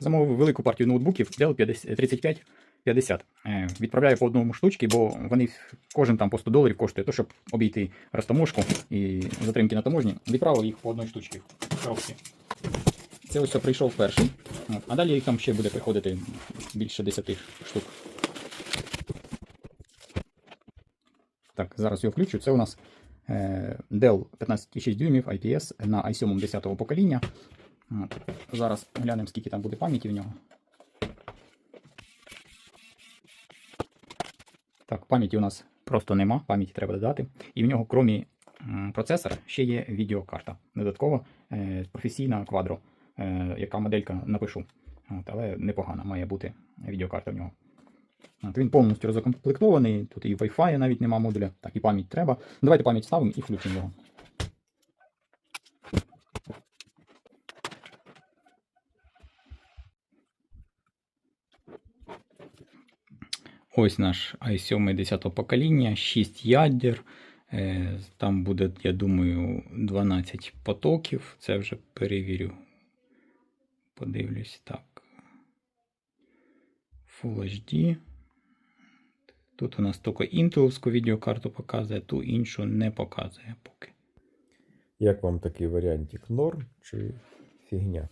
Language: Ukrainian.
Замовив велику партію ноутбуків Dell 50 3550. Е, Відправляю по одному штучці, бо вони кожен там по 100 доларів коштує, то щоб обійти розтаможку і затримки на таможні. Відправив їх по одній штучці в коробці. Це ось прийшов перший. А далі їх там ще буде приходити більше 10 штук. Так, зараз його включу. Це у нас е, Dell 15,6 дюймів IPS на i7 10 покоління. Зараз глянемо, скільки там буде пам'яті в нього. Так, пам'яті у нас просто нема, пам'яті треба додати. І в нього, крім процесора, ще є відеокарта. Додатково е, професійна Quadro, е, яка моделька напишу. От, але непогана має бути відеокарта в нього. От, він повністю розкомплектований, тут і Wi-Fi навіть нема модуля, так і пам'ять треба. Давайте пам'ять ставимо і включимо його. Ось наш i7 10 покоління, 6 ядер. Е, Там буде, я думаю, 12 потоків. Це вже перевірю. Подивлюсь так. Full HD. Тут у нас тільки інтеловську відеокарту показує, ту іншу не показує поки. Як вам такий варіантик? Норм чи фігня?